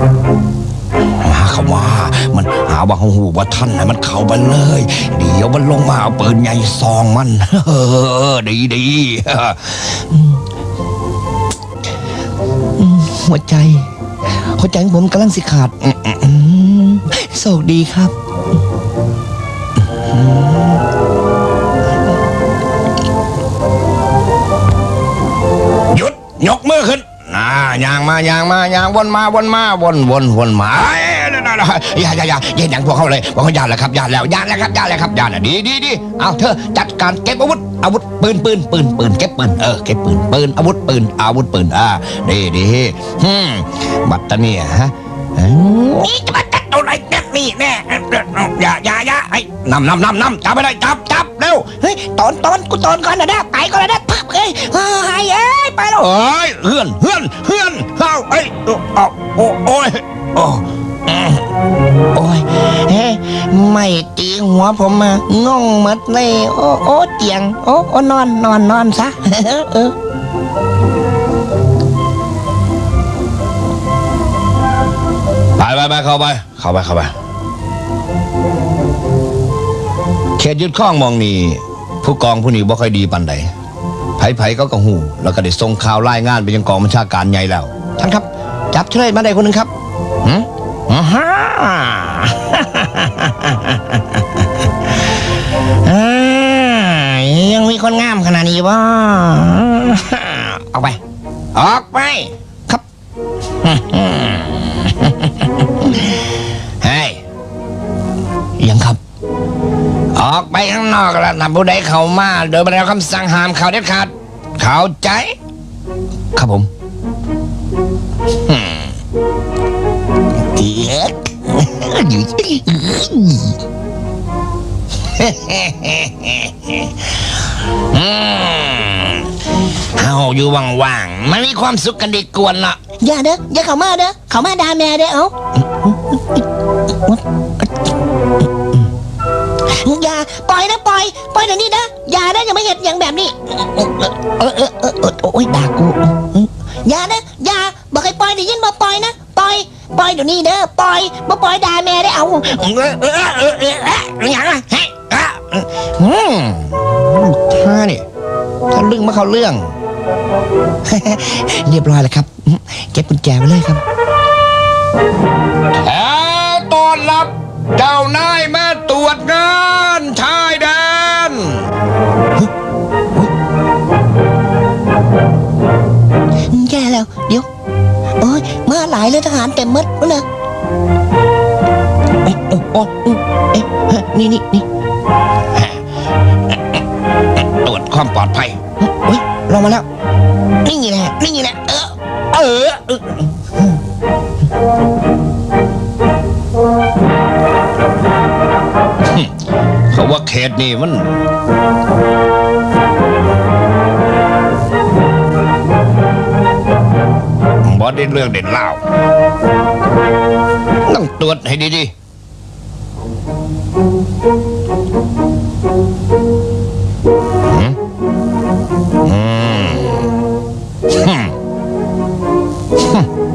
มาเข้ามามันหาว่าหูว่าท่านให้มันเข้าไปเลย เดี๋ยวมันลงมาเอาปืนใหญ่ซองมัน เออ ดีดีอืมอืมหัวใจ หัวใจของผมกำลังสิขาดอืมอืมอืมโชคดีครับ หยุดยกมือขึ้น อ่ายางมายางมายางวนมาวนมาวนวนวนมาเอ้ยนั่นๆๆอย่าอย่าอย่าอย่าอย่างพวกเขาเลยพวกเขาญาติแล้วครับญาติแล้วญาติแล้วครับญาติแล้วครับญาติแล้วดีดีดีเอาเธอจัดการเก็บอาวุธอาวุธปืนปืนปืนปืนเก็บปืนเออเก็บปืนปืนอาวุธปืนอาวุธปืนอ่าดีดีฮึมบัตตาเนี่ยฮะนี่จะมาจัดอะไรเนี่นี่แน่อย่าอย่าอย่าไอ้นำนำนำนำจับไปเลยจับจับเร็วเฮ้ยตอนตอนกูตอนก่อนนะนะไปก่อนนะนะพับเอ้ยเฮ้ย ไปแล้วเอ้ยเฮือนเฮือนเฮือนเอาเอ้ยเอาโอ้โอ้ยโอ้อืมโอ้ยเฮ้ยไม่ตีหัวผมมางงหมดเลยโอ้โอ้เตียงโอ้โอ้นอนนอนนอนซะเออไปไปไปเข้าไป เข้าไปเข้าไปเขตยึดข้องมองนี่ผู้กองผู้นี้บ่ค่อยดีปันใด ไผๆก็กระหู แล้วก็ได้ส่งข่าวรายงานไปยังกองบัญชาการใหญ่แล้ว ท่านครับ จับเฉลยมาได้คนหนึ่งครับหืมอ่าฮะอ่ายังมีคนงามขนาดนี้วะออกไป ออกไป ครับ ข้างนอกแล้วนะผู้ใดเข้ามา โดยไม่ได้รับคำสั่งห้ามเข้าเด็ดขาดเข้าใจ ครับผมเจี๊ยบอยู่อืมเฮาอยู่ว่างๆมันมีความสุขกันดีกวนละอย่าเด้ออย่าเข้ามาเด้อเข้ามาด่าแม่เด้อเอาอย่า ปล่อยนะปล่อยปล่อยเดี๋ยวนี้นะอย่านะอย่ามาเห็ดอย่างแบบนี้เออเออเออเออโอ้ยด่ากูอย่านะอย่าบอกให้ปล่อยได้ยินบ่ปล่อยนะปล่อยปล่อยเดี๋ยวนี้เด้อปล่อยบ่ปล่อยด่าแม่ได้เอาเออเออเออเออเอออย่างไรเฮ้อืมท่านี่ถ้าลึงมาเข้าเรื่อง เรียบร้อยแล้วครับเก็บกุญแจไว้เลยครับแถวตอนรับ เจ้านายมาตรวจงานาหลายเลยทหารเต็มหมดวะเนอะเอ๊ะโอ้โอ้อืมเอ๊ะฮะนี่นี่นี่ตรวจความปลอดภัยเฮ้ยลงมาแล้ว นี่แหละนี่แหละเออเออเออเขาว่าเขตนี่มัน เล่นเรื่องเด่นเล่าต้องตรวจให้ดีๆ